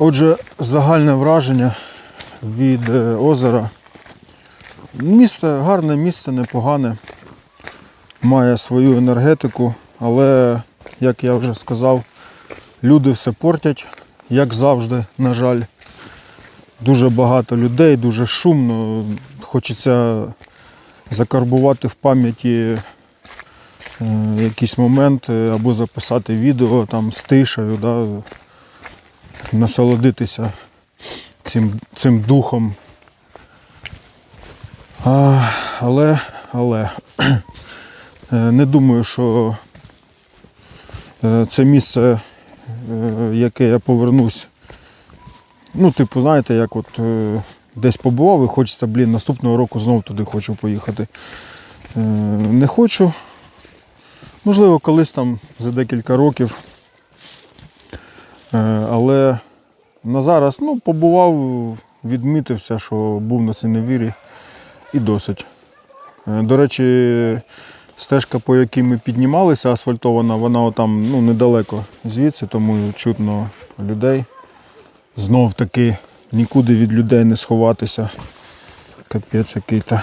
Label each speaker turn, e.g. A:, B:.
A: Отже, загальне враження від е, озера. Місце гарне, місце непогане, має свою енергетику, але, як я вже сказав, люди все портять, як завжди, на жаль. Дуже багато людей, дуже шумно. Хочеться закарбувати в пам'яті е, якісь моменти або записати відео там з тишею, да, насолодитися цим, цим духом. А, але, але е, не думаю, що е, це місце, е, яке я повернусь. Ну, типу, знаєте, як от десь побував і хочеться, блін, наступного року знову туди хочу поїхати. Не хочу. Можливо, колись там за декілька років. Е, Але на зараз ну, побував, відмітився, що був на синевірі і досить. Е, До речі, стежка, по якій ми піднімалися, асфальтована, вона отам ну, недалеко звідси, тому чутно людей. Знов таки нікуди від людей не сховатися. Капець який-то.